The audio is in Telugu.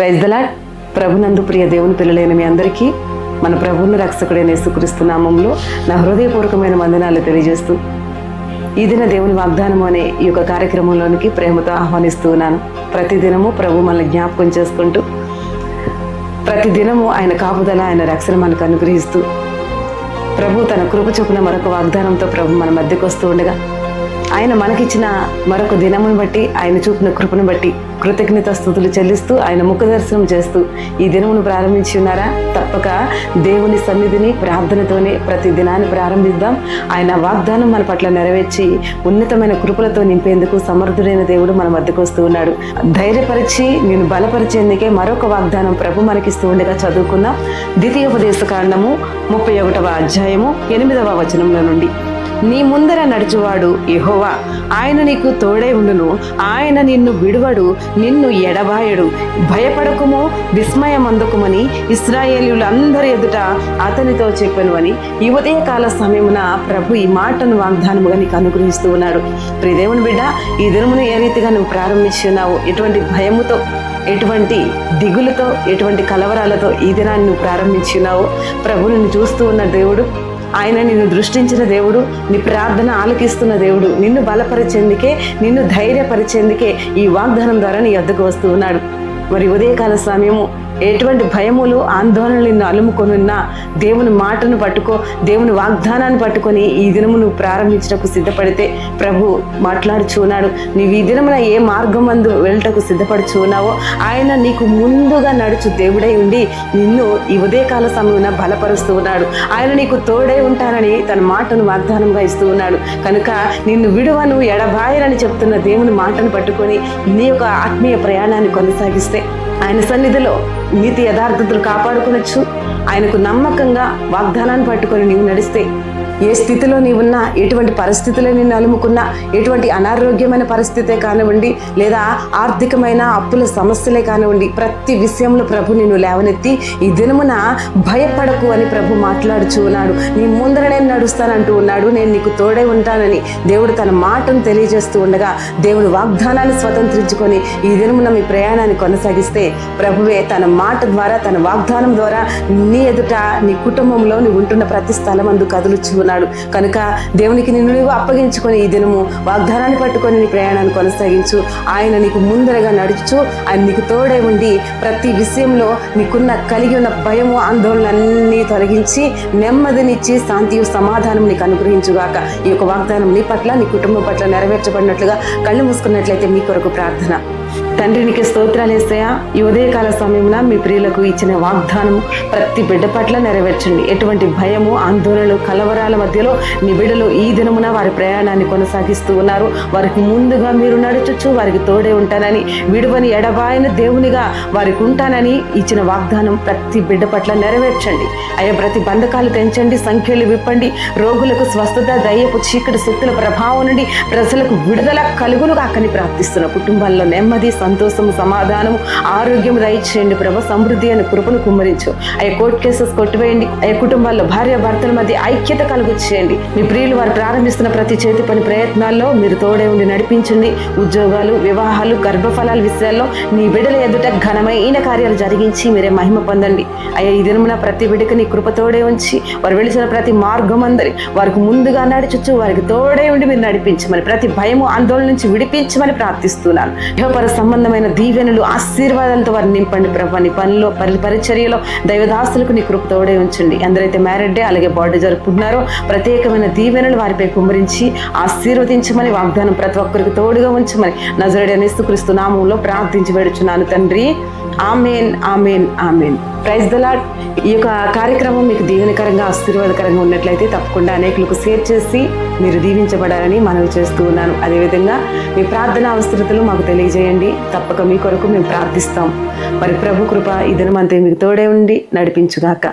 ప్రైజ్ దలాడ్ ప్రభునందు ప్రియ దేవుని పిల్లలైన మీ అందరికీ మన ప్రభువుని రక్షకుడైన యేసుక్రీస్తు నామంలో నా హృదయపూర్వకమైన వందనాలు తెలియజేస్తూ ఈ దిన దేవుని వాగ్దానం అనే ఈ యొక్క కార్యక్రమంలోనికి ప్రేమతో ఆహ్వానిస్తూ ఉన్నాను. ప్రతిదినము ప్రభు మనల్ని జ్ఞాపకం చేసుకుంటూ ప్రతిదినము ఆయన కాపుదల ఆయన రక్షణ మనకు అనుగ్రహిస్తూ ప్రభు తన కృప చొప్పున మరొక వాగ్దానంతో ప్రభు మన మధ్యకు వస్తూ ఉండగా ఆయన మనకిచ్చిన మరొక దినమును బట్టి ఆయన చూపిన కృపను బట్టి కృతజ్ఞత స్థుతులు చెల్లిస్తూ ఆయన ముఖ దర్శనం చేస్తూ ఈ దినమును ప్రారంభించి ఉన్నారా? తప్పక దేవుని సన్నిధిని ప్రార్థనతోనే ప్రతి దినాన్ని ప్రారంభిద్దాం. ఆయన వాగ్దానం మన పట్ల నెరవేర్చి ఉన్నతమైన కృపలతో నింపేందుకు సమర్థుడైన దేవుడు మన మధ్యకు వస్తూ ఉన్నాడు. ధైర్యపరిచి నేను బలపరిచేందుకే మరొక వాగ్దానం ప్రభు మనకిస్తూ ఉండగా చదువుకుందాం. ద్వితీయోపదేశ కాండము ముప్పై ఒకటవ అధ్యాయము ఎనిమిదవ వచనంలో నుండి. నీ ముందర నడుచువాడు యహోవా. ఆయన నీకు తోడై ఉండును. ఆయన నిన్ను విడువడు నిన్ను ఎడబాయడు. భయపడకుము విస్మయమందుకుమని ఇస్రాయేలీలందరి ఎదుట అతనితో చెప్పను అని ఈ ఉదయకాల సమయమున ప్రభు ఈ మాటను వాగ్దానముగా నీకు అనుగ్రహిస్తూ ఉన్నాడు. ప్రిదేవుని బిడ్డ ఈ దినమును ఏ రీతిగా నువ్వు ప్రారంభించున్నావు ఎటువంటి భయముతో ఎటువంటి దిగులతో ఎటువంటి కలవరాలతో ఈ దినాన్ని నువ్వు ప్రారంభించినావు? ప్రభుని చూస్తూ ఉన్న దేవుడు ఆయన నిన్ను దృష్టించిన దేవుడు నీ ప్రార్థన ఆలకిస్తున్న దేవుడు నిన్ను బలపరిచేందుకే నిన్ను ధైర్యపరిచేందుకే ఈ వాగ్దానం ద్వారా నీ వద్దకు వస్తూ ఉన్నాడు. మరి ఉదయకాల సమయము ఎటువంటి భయములు ఆందోళనలు నిన్ను అలుముకొని ఉన్నా దేవుని మాటను పట్టుకో దేవుని వాగ్దానాన్ని పట్టుకొని ఈ దినము నువ్వు ప్రారంభించటకు సిద్ధపడితే ప్రభు మాట్లాడుచున్నాడు నీవు ఈ దినమున ఏ మార్గం మందు వెళ్ళటకు సిద్ధపడుచున్నావో ఆయన నీకు ముందుగా నడుచు దేవుడై ఉండి నిన్ను ఈ ఉదయకాల సమయమున బలపరుస్తూ ఉన్నాడు. ఆయన నీకు తోడై ఉంటానని తన మాటను వాగ్దానంగా ఇస్తూ ఉన్నాడు. కనుక నిన్ను విడువను ఎడబాయనని చెప్తున్న దేవుని మాటను పట్టుకొని నీ యొక్క ఆత్మీయ ప్రయాణాన్ని కొనసాగిస్తే ఆయన సన్నిధిలో నీతి యథార్థతలు కాపాడుకునొచ్చు. ఆయనకు నమ్మకంగా వాగ్దానాన్ని పట్టుకొని నీవు నడిస్తే ఏ స్థితిలో నీవున్నా ఎటువంటి పరిస్థితులే నిన్ను అలుముకున్నా ఎటువంటి అనారోగ్యమైన పరిస్థితే కానివ్వండి లేదా ఆర్థికమైన అప్పుల సమస్యలే కానివ్వండి ప్రతి విషయంలో ప్రభు నిన్ను లేవనెత్తి ఈ దినమున భయపడకు అని ప్రభు మాట్లాడుచు ఉన్నాడు. నీ ముందర నేను నడుస్తానంటూ ఉన్నాడు. నేను నీకు తోడే ఉంటానని దేవుడు తన మాటను తెలియజేస్తూ ఉండగా దేవుడు వాగ్దానాన్ని స్వతంత్రించుకొని ఈ దినమున మీ ప్రయాణాన్ని కొనసాగిస్తే ప్రభువే తన మాట ద్వారా తన వాగ్దానం ద్వారా నీ ఎదుట నీ కుటుంబంలో నువ్వు ఉంటున్న ప్రతి స్థలం అందు కదులుచు ఉన్నాడు కనుక దేవునికి నిన్ను నువ్వు అప్పగించుకొని ఈ దినము వాగ్దానాన్ని పట్టుకొని నీ ప్రయాణాన్ని కొనసాగించు. ఆయన నీకు ముందరగా నడుచు. ఆయన నీకు తోడే ఉండి ప్రతి విషయంలో నీకున్న కలిగి ఉన్న భయము ఆందోళనలన్నీ తొలగించి నెమ్మదినిచ్చి శాంతియు సమాధానం నీకు అనుగ్రహించుగాక. ఈ యొక్క వాగ్దానం నీ పట్ల నీ కుటుంబం పట్ల నెరవేర్చబడినట్లుగా కళ్ళు మూసుకున్నట్లయితే మీ కొరకు ప్రార్థన. తండ్రి నీకు స్తోత్రాలు వేస్తాయా ఈ ఉదయకాల సమయంలో మీ ప్రియులకు ఇచ్చిన వాగ్దానం ప్రతి బిడ్డ పట్ల నెరవేర్చండి. ఎటువంటి భయము ఆందోళనలు కలవరాల మధ్యలో మీ బిడ్డలు ఈ దినమున వారి ప్రయాణాన్ని కొనసాగిస్తూ ఉన్నారు. వారికి ముందుగా మీరు నడుచొచ్చు వారికి తోడే ఉంటానని విడువని ఎడబాయన దేవునిగా వారికి ఉంటానని ఇచ్చిన వాగ్దానం ప్రతి బిడ్డ పట్ల నెరవేర్చండి. అయ్యా ప్రతి బంధకాలు తెంచండి సంఖ్యలు విప్పండి రోగులకు స్వస్థత దయ్యపు చీకటి శక్తుల ప్రభావం నుండి ప్రజలకు విడుదల కలుగును కాకని ప్రార్థిస్తున్న కుటుంబాల్లో నెమ్మది సంతోషము సమాధానము ఆరోగ్యం దయచేయండి ప్రభ. సమృద్ధి అని కృపను కుమ్మరించు. అయ్యా కోర్టు కేసెస్ కొట్టివేయండి. అయ్యా కుటుంబాల్లో భార్య భర్తల మధ్య ఐక్యత కలుగు చేయండి. మీ ప్రియులు వారు ప్రారంభిస్తున్న ప్రతి చేతి పని ప్రయత్నాల్లో మీరు తోడే ఉండి నడిపించండి. ఉద్యోగాలు వివాహాలు గర్భఫలాల విషయాల్లో మీ బిడ్డల ఎదుట ఘనమైన కార్యాలు జరిగించి మీరే మహిమ పొందండి. అయ్యా ఈ దినమున ప్రతి బిడ్డకు నీ కృపతోడే ఉంచి వారు వెళిచిన ప్రతి మార్గం అందరి వారికి ముందుగా నడిచొచ్చు వారికి తోడే ఉండి మీరు నడిపించమని ప్రతి భయము ఆందోళన నుంచి విడిపించమని ప్రార్థిస్తున్నాను. సంబంధమైన దీవెనలు ఆశీర్వాదాలతో వారిని నింపండి ప్రభా. నీ పనిలో పరి పరిచర్యలో దైవదాస్తులకు నీ కృప తోడే ఉంచండి. ఎందరైతే మ్యారేడ్ డే అలాగే బర్త్డే జరుపుకుంటున్నారో ప్రత్యేకమైన దీవెనలు వారిపై కుమ్మరించి ఆశీర్వదించమని వాగ్దానం ప్రతి ఒక్కరికి తోడుగా ఉంచమని నజరడి క్రీస్తు నామంలో ప్రార్థించి వేడుచున్నాను తండ్రి. Amen amen amen. Praise the ఈ యొక్క కార్యక్రమం మీకు దీవెనకరంగా ఆశీర్వాదకరంగా ఉన్నట్లయితే తప్పకుండా అనేకులకు షేర్ చేసి మీరు దీవించబడాలని మనవి చేస్తూ ఉన్నాను. అదేవిధంగా మీ ప్రార్థన అవసరతలు మాకు తెలియజేయండి. తప్పక మీ కొరకు మేము ప్రార్థిస్తాం. మరి ప్రభు కృప ఈ దినమంతే మీకు తోడే ఉండి నడిపించుగాక.